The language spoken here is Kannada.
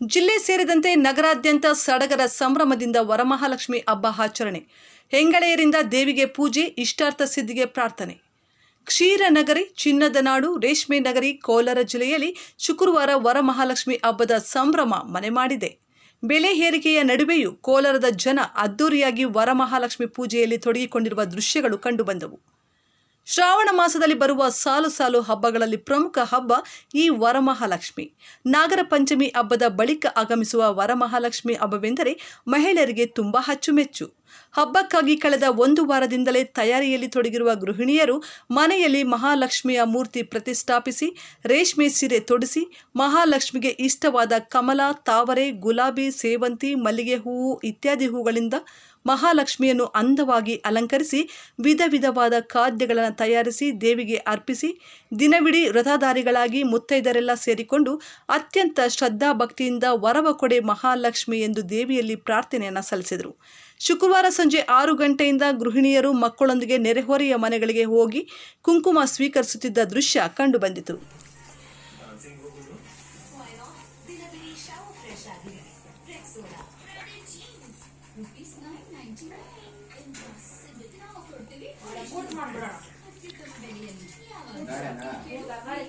ಜಿಲ್ಲೆ ಸೇರಿದಂತೆ ನಗರಾದ್ಯಂತ ಸಡಗರ ಸಂಭ್ರಮದಿಂದ ವರಮಹಾಲಕ್ಷ್ಮಿ ಹಬ್ಬ ಆಚರಣೆ. ಹೆಂಗಳೆಯರಿಂದ ದೇವಿಗೆ ಪೂಜೆ, ಇಷ್ಟಾರ್ಥ ಸಿದ್ಧಿಗೆ ಪ್ರಾರ್ಥನೆ. ಕ್ಷೀರನಗರಿ ಚಿನ್ನದ ನಾಡು ರೇಷ್ಮೆ ನಗರಿ, ಕೋಲಾರ ಜಿಲ್ಲೆಯಲ್ಲಿ ಶುಕ್ರವಾರ ವರಮಹಾಲಕ್ಷ್ಮಿ ಹಬ್ಬದ ಸಂಭ್ರಮ ಮನೆ ಮಾಡಿದೆ. ಬೆಲೆ ಏರಿಕೆಯ ನಡುವೆಯೂ ಕೋಲಾರದ ಜನ ಅದ್ದೂರಿಯಾಗಿ ವರಮಹಾಲಕ್ಷ್ಮಿ ಪೂಜೆಯಲ್ಲಿ ತೊಡಗಿಕೊಂಡಿರುವ ದೃಶ್ಯಗಳು ಕಂಡುಬಂದವು ಶ್ರಾವಣ ಮಾಸದಲ್ಲಿ ಬರುವ ಸಾಲು ಸಾಲು ಹಬ್ಬಗಳಲ್ಲಿ ಪ್ರಮುಖ ಹಬ್ಬ ಈ ವರಮಹಾಲಕ್ಷ್ಮಿ. ನಾಗರ ಪಂಚಮಿ ಹಬ್ಬದ ಬಳಿಕ ಆಗಮಿಸುವ ವರಮಹಾಲಕ್ಷ್ಮಿ ಹಬ್ಬವೆಂದರೆ ಮಹಿಳೆಯರಿಗೆ ತುಂಬ ಅಚ್ಚುಮೆಚ್ಚು. ಹಬ್ಬಕ್ಕಾಗಿ ಕಳೆದ ಒಂದು ವಾರದಿಂದಲೇ ತಯಾರಿಯಲ್ಲಿ ತೊಡಗಿರುವ ಗೃಹಿಣಿಯರು ಮನೆಯಲ್ಲಿ ಮಹಾಲಕ್ಷ್ಮಿಯ ಮೂರ್ತಿ ಪ್ರತಿಷ್ಠಾಪಿಸಿ, ರೇಷ್ಮೆ ಸೀರೆ ತೊಡಿಸಿ, ಮಹಾಲಕ್ಷ್ಮಿಗೆ ಇಷ್ಟವಾದ ಕಮಲ, ತಾವರೆ, ಗುಲಾಬಿ, ಸೇವಂತಿ, ಮಲ್ಲಿಗೆ ಹೂವು ಇತ್ಯಾದಿ ಹೂಗಳಿಂದ ಮಹಾಲಕ್ಷ್ಮಿಯನ್ನು ಅಂದವಾಗಿ ಅಲಂಕರಿಸಿ ವಿಧ ವಿಧವಾದ ಖಾದ್ಯಗಳನ್ನು ತಯಾರಿಸಿ ದೇವಿಗೆ ಅರ್ಪಿಸಿ ದಿನವಿಡೀ ವ್ರತಧಾರಿಗಳಾಗಿ ಮುತ್ತೈದರೆಲ್ಲ ಸೇರಿಕೊಂಡು ಅತ್ಯಂತ ಶ್ರದ್ಧಾಭಕ್ತಿಯಿಂದ ವರವ ಕೊಡೆ ಮಹಾಲಕ್ಷ್ಮಿ ಎಂದು ದೇವಿಯಲ್ಲಿ ಪ್ರಾರ್ಥನೆಯನ್ನು ಸಲ್ಲಿಸಿದರು. ಶುಕ್ರವಾರ ಸಂಜೆ ಆರು ಗಂಟೆಯಿಂದ ಗೃಹಿಣಿಯರು ಮಕ್ಕಳೊಂದಿಗೆ ನೆರೆಹೊರೆಯ ಮನೆಗಳಿಗೆ ಹೋಗಿ ಕುಂಕುಮ ಸ್ವೀಕರಿಸುತ್ತಿದ್ದ ದೃಶ್ಯ ಕಂಡುಬಂದಿತು. ರುಪೀಸ್